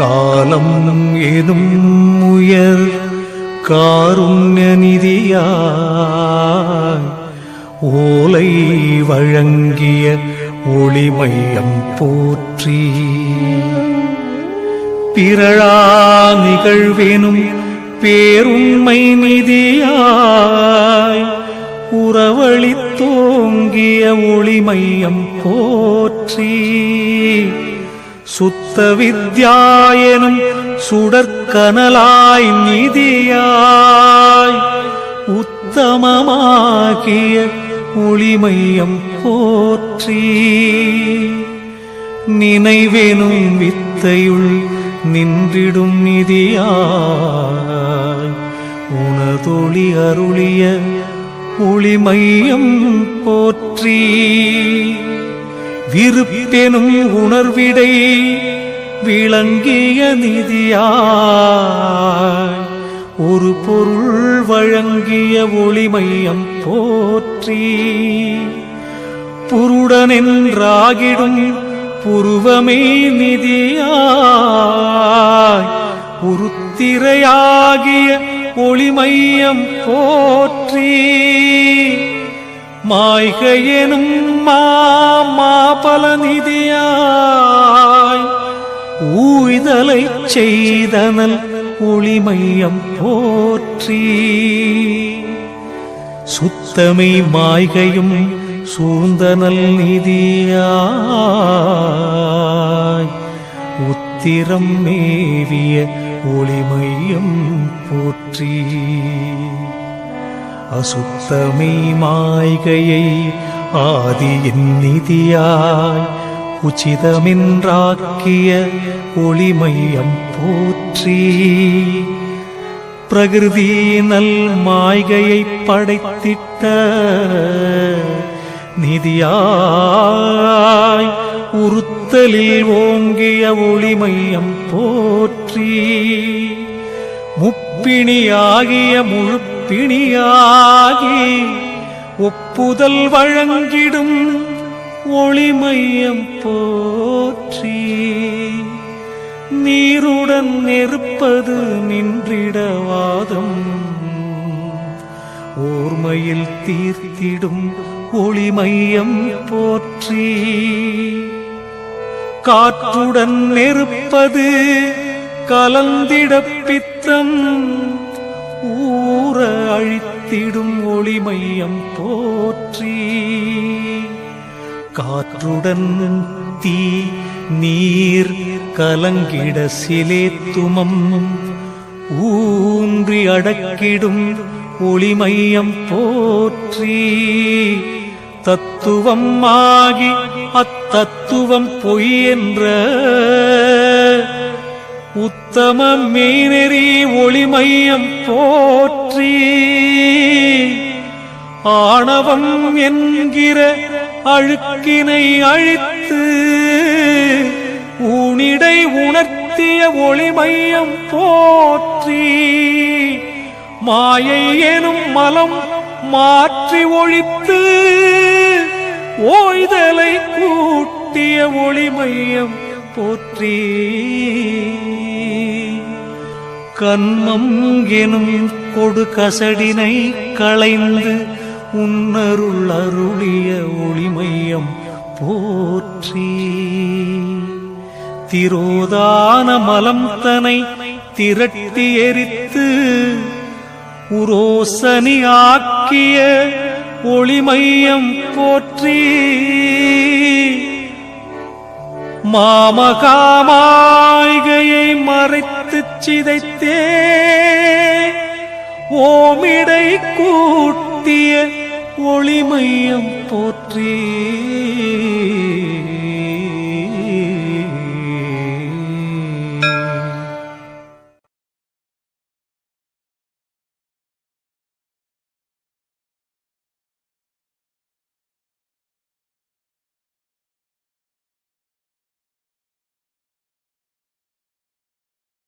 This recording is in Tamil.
കാലം ഏതും ഉയർ കാരുണ്യനിധിയായി ഓലൈ വഴങ്ങിയ ഒളിമയ്യം പോറ്റി പിറഴാ നികഴ്വേനും പേരുണ്മൈ നിധിയായി ഉറവളി തോങ്ങിയ ഒളിമയ്യം പോറ്റി சுத்த வித்யாயனும் சுடற்கனலாய் நிதியாய் உத்தமமாகிய ஒளிமையம் போற்றி. நினைவெனும் வித்தையுள் நின்றிடும் நிதியாய் உனதொளி அருளிய ஒளிமையம் போற்றி. விருப்பெனும் உணர்விடை விளங்கிய நிதியாய். ஒரு பொருள் வழங்கிய ஒளிமையம் போற்றி. புருடனென்றாகிடும் புருவமே நிதியாய். உருத்திரையாகிய ஒளிமையம் போற்றி. மாய்கையெனும் மாபல நிதியாய் ஊய்தலை செய்தனல் ஒளிமையம் போற்றி. சுத்தமை மாய்கையும் சூந்தனல் நிதியாய். உத்திரம் மேவிய ஒளிமையம் போற்றி. அசுத்தமை மாய்கையை ஆதியின் நிதியாய் உச்சிதமென்றாக்கிய ஒளிமையம் போற்றி பிரகிருதி நல் மாய்கையை படைத்திட்ட நிதியாய் உறுத்தலில் ஓங்கிய ஒளிமையம் போற்றி முப்பிணியாகிய முழுப்பிணியாகி ஒப்புதல் வழங்கிடும் ஒளிமையம் போற்றி. நீருடன் நெருப்பது நின்றிடவாதம் ஓர்மையில் தீர்த்திடும் ஒளிமையம் போற்றி. காற்றுடன் நெருப்பது கலந்திட பித்தம். ஊற அழித்திடும் ஒளிமையம் போற்றி. காற்றுடன் தீ நீர் கலங்கிட சிலேத்துமம் ஊன்றி அடக்கிடும் ஒளிமையம் போற்றி. தத்துவம் ஆகி அத்தத்துவம் பொய் என்ற உத்தம மெய்நெறி ஒளிமையம் போற்றி. ஆணவம் என்கிற அழுக்கினை அழித்து உனிடை உணர்த்திய ஒளிமையம் போற்றி. மாயை எனும் மலம் மாற்றி ஒழித்து ஓய்தலை கூட்டிய ஒளிமையம் போற்றி. கண்மம் எனும் கொடு கசடினை களைந்து உன்னருள் அருளிய ஒளிமையம் போற்றி. திரோதான மலம் தனை திரட்டி எரித்து உரோசனி ஆக்கிய ஒளிமையம் போற்றி. மாமகாமாய்கையை மறைத்து சிதைத்தே ஓமிடை கூட்டிய ஒளிமையம் போற்றே.